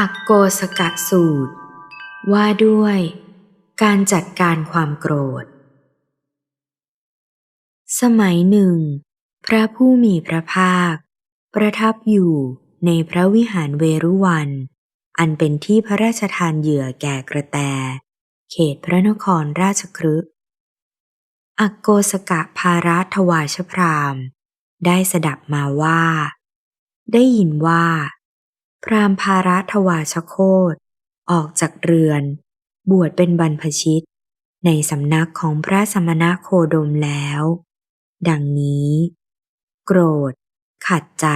อักโกสกะสูตร ว่าด้วย การจัดการความโกรธ สมัยหนึ่ง พระผู้มีพระภาค ประทับอยู่ในพระวิหารเวรุวัน อันเป็นที่พระราชทานเหยื่อแก่กระแต เขตพระนครราชครึอักโกสกะภารัถวาชพราม ได้สดับมาว่า ได้ยินว่า พรามภารัถวาชโคตออกจากเรือน บวชเป็นบรรพชิต ในสำนักของพระสมณโคดมแล้ว ดังนี้ โกรธ ขัดใจ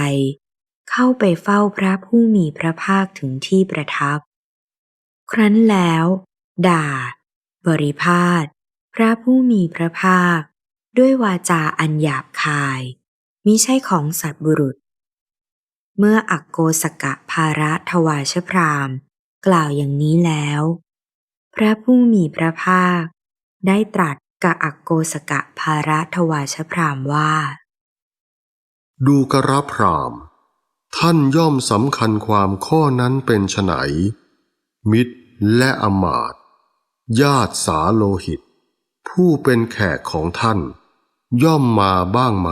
เข้าไปเฝ้าพระผู้มีพระภาคถึงที่ประทับ ครั้นแล้ว ด่า บริพาทพระผู้มีพระภาค ด้วยวาจาอันหยาบคายมิใช่ของสัตว์บุรุษ เมื่ออักโกสกะภาระถวาชพรามกล่าวอย่างนี้แล้ว พระผู้มีพระภาค ได้ตรัสกับอักโกสกะภาระถวาชพรามว่า ดูกระพรามท่านย่อมสำคัญความข้อนั้นเป็นไฉนมิตรและอมาตย์ญาติสาโลหิต ผู้เป็นแขกของท่าน ย่อมมาบ้างไหม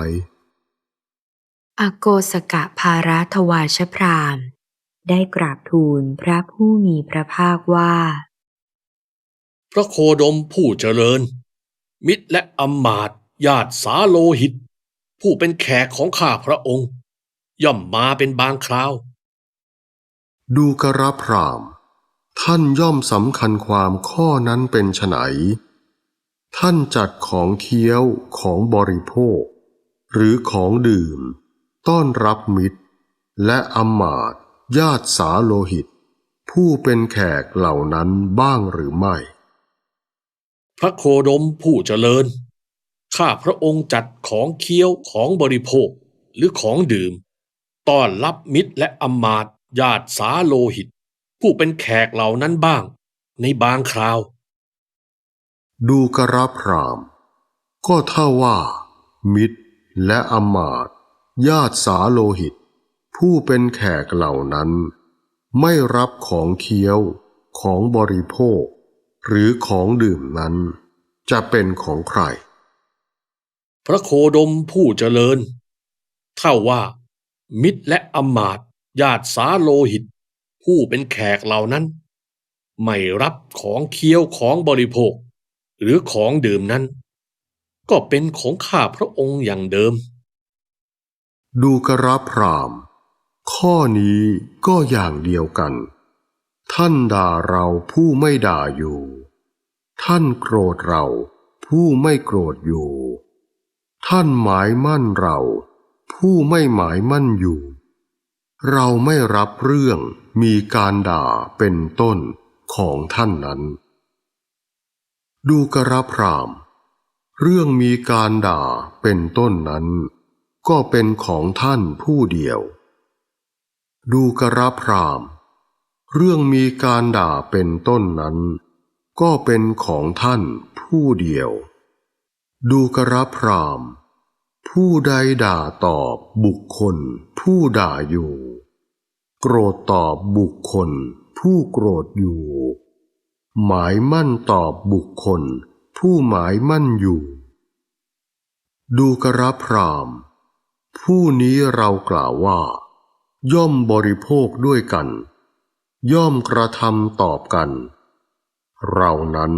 อโกสกะภาระทวายชพรามได้กราบทูลพระผู้มีพระภาคว่า พระโคดมผู้เจริญ มิตรและอำมาตย์ญาติสาโลหิต ผู้เป็นแขกของข้าพระองค์ ย่อมมาเป็นบางคราว ดูกระพรามท่านย่อมสำคัญความข้อนั้นเป็นไฉนท่านจัดของเคี้ยวของบริโภค หรือของดื่ม ต้อนรับมิตร และอำมาตย์ญาติสาโลหิต ผู้เป็นแขกเหล่านั้นบ้างหรือไม่ พระโคดมผู้เจริญ ข้าพระองค์จัดของเคี้ยวของบริโภคหรือของดื่ม ต้อนรับมิตรและอำมาตย์ญาติสาโลหิต ผู้เป็นแขกเหล่านั้นบ้าง ในบางคราว ดูกระพรามก็เท่าว่า มิตรและอำมาตย์ ญาติสาโลหิต ผู้เป็นแขกเหล่านั้น ไม่รับของเคี้ยวของบริโภค หรือของดื่มนั้น จะเป็นของใคร พระโคดมผู้เจริญ เท่าว่า มิตรและอมาตญาติสาโลหิต ผู้เป็นแขกเหล่านั้น ไม่รับของเคี้ยวของบริโภค หรือของดื่มนั้น ก็เป็นของข้าพระองค์อย่างเดิม ดูกระพราม ข้อนี้ก็อย่างเดียวกัน ท่านด่าเราผู้ไม่ด่าอยู่ ท่านโกรธเราผู้ไม่โกรธอยู่ ท่านหมายมั่นเรา ผู้ไม่หมายมั่นอยู่ เราไม่รับเรื่องมีการด่าเป็นต้นของท่านนั้น ดูกระพราม เรื่องมีการด่าเป็นต้นนั้น ก็เป็นของท่านผู้เดียว ดูกระพรามเรื่องมีการด่าเป็นต้นนั้น ก็เป็นของท่านผู้เดียว ดูกระพรามผู้ใดด่าตอบบุคคล ผู้ด่าอยู่ โกรธตอบบุคคล ผู้โกรธอยู่ หมายมั่นตอบบุคคล ผู้หมายมั่นอยู่ ดูกระพราม ผู้นี้เรากล่าวว่า ย่อมบริโภคด้วยกัน ย่อมกระทำตอบกัน เรานั้น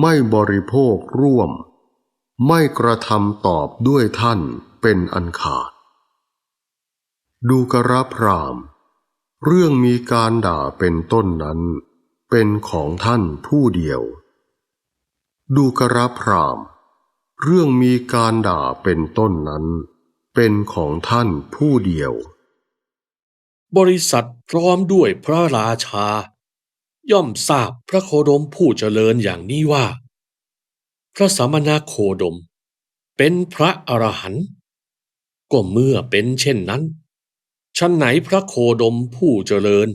ไม่บริโภคร่วม ไม่กระทำตอบด้วยท่านเป็นอันขาด ดูกระพราม เรื่องมีการด่าเป็นต้นนั้น เป็นของท่านผู้เดียว ดูกระพรามเรื่องมีการด่าเป็นต้นนั้น เป็นของท่านผู้เดียว บริษัทพร้อมด้วยพระราชา ย่อมทราบพระโคดมผู้เจริญอย่างนี้ว่า พระสมณโคดม เป็นพระอรหันต์ก็เมื่อเป็นเช่นนั้นชั้นไหนพระโคดมผู้เจริญ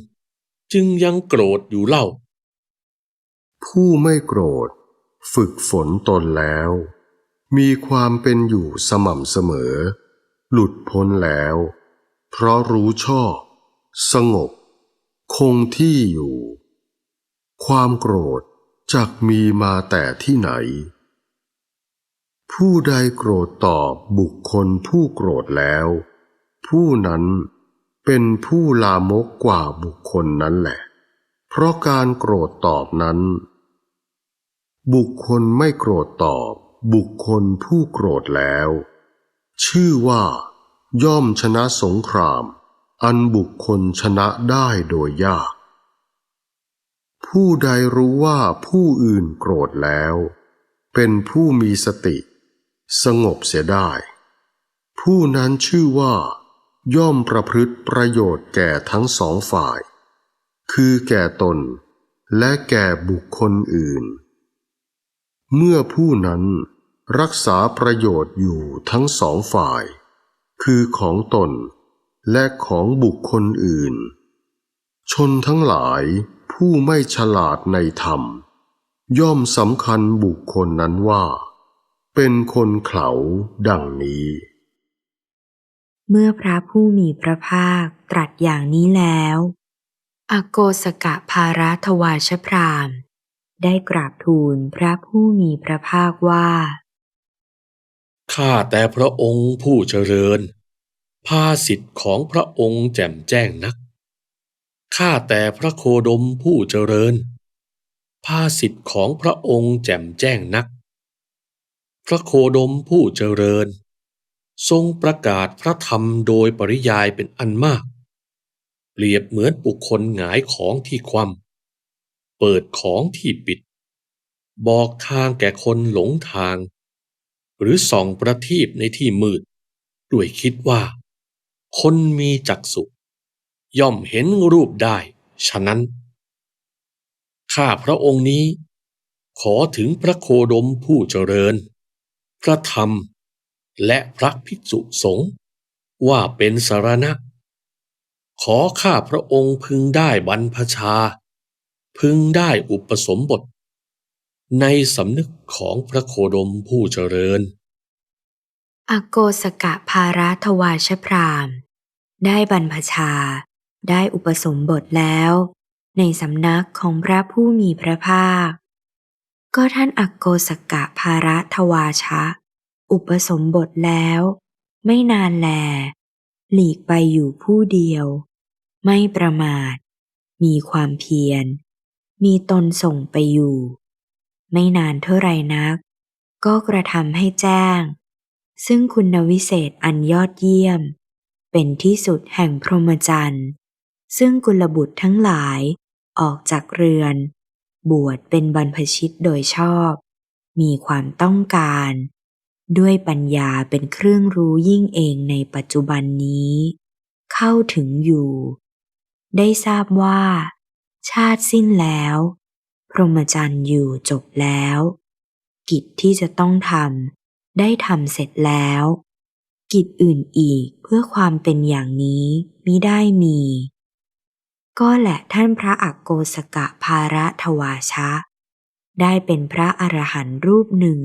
จึงยังโกรธอยู่เล่า ผู้ไม่โกรธ ฝึกฝนตนแล้ว มีความเป็นอยู่สม่ำเสมอ หลุดพ้นแล้ว เพราะรู้ชอบ สงบ คงที่อยู่ ความโกรธจักมีมาแต่ที่ไหน ผู้ใดโกรธตอบบุคคลผู้โกรธแล้ว ผู้นั้นเป็นผู้ลามกกว่าบุคคลนั้นแหละ เพราะการโกรธตอบนั้น บุคคลไม่โกรธตอบบุคคลผู้โกรธแล้ว ชื่อว่า ย่อมชนะสงคราม อันบุคคลชนะได้โดยยาก ผู้ใดรู้ว่าผู้อื่นโกรธแล้ว เป็นผู้มีสติ สงบเสียได้ ผู้นั้นชื่อว่า ย่อมประพฤติประโยชน์แก่ทั้งสองฝ่าย คือแก่ตน และแก่บุคคลอื่น เมื่อผู้นั้น รักษาประโยชน์อยู่ทั้งสองฝ่าย คือของตนและของบุคคลอื่น ชนทั้งหลายผู้ไม่ฉลาดในธรรม ย่อมสำคัญบุคคลนั้นว่า เป็นคนเขาดังนี้ เมื่อพระผู้มีพระภาคตรัสอย่างนี้แล้ว อโกสกะภารัทวาชพรามได้กราบทูลพระผู้มีพระภาคว่า ข้าแต่พระองค์ผู้เจริญ ภาสิทธิ์ของพระองค์แจ่มแจ้งนัก ข้าแต่พระโคดมผู้เจริญ ภาสิทธิ์ของพระองค์แจ่มแจ้งนัก พระโคดมผู้เจริญ ทรงประกาศพระธรรมโดยปริยายเป็นอันมาก เปรียบเหมือนบุคคลหงายของที่คว่ำเปิดของที่ปิด บอกทางแก่คนหลงทาง หรือส่องประทีปในที่มืด ด้วยคิดว่า คนมีจักษุย่อมเห็นรูปได้ ฉะนั้น ข้าพระองค์นี้ ขอถึงพระโคดมผู้เจริญ พระธรรมและพระภิกษุสงฆ์ว่าเป็นสารณะ ขอข้าพระองค์พึงได้บรรพชา พึงได้อุปสมบท ในสำนึกของพระโคดมผู้เจริญ อโกสกะภารัทวาชพรามได้บรรพชา ได้อุปสมบทแล้ว ในสำนักของพระผู้มีพระภาค ก็ท่านอโกสกะภารัทวาชะ อุปสมบทแล้ว ไม่นานแล หลีกไปอยู่ผู้เดียว ไม่ประมาท มีความเพียร มีตนส่งไปอยู่ ไม่นานเท่าไรนัก ก็กระทำให้แจ้ง ซึ่งคุณวิเศษอันยอดเยี่ยม เป็นที่สุดแห่งพรหมจรรย์ซึ่งกุลบุตรทั้งหลายออกจากเรือน บวชเป็นบรรพชิตโดยชอบ มีความต้องการ ด้วยปัญญาเป็นเครื่องรู้ยิ่งเองในปัจจุบันนี้ เข้าถึงอยู่ ได้ทราบว่า ชาติสิ้นแล้ว รหมจรรย์อยู่จบแล้ว กิจที่จะต้องทำได้ทำเสร็จแล้ว กิจอื่นอีกเพื่อความเป็นอย่างนี้มิได้มี ก็แหละท่านพระอักโกสกะภาระทวาชะ ได้เป็นพระอรหันต์รูปหนึ่ง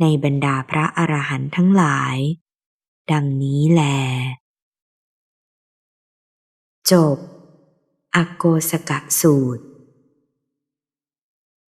ในบรรดาพระอรหันต์ทั้งหลาย ดังนี้แล จบ อโกสกะสูตร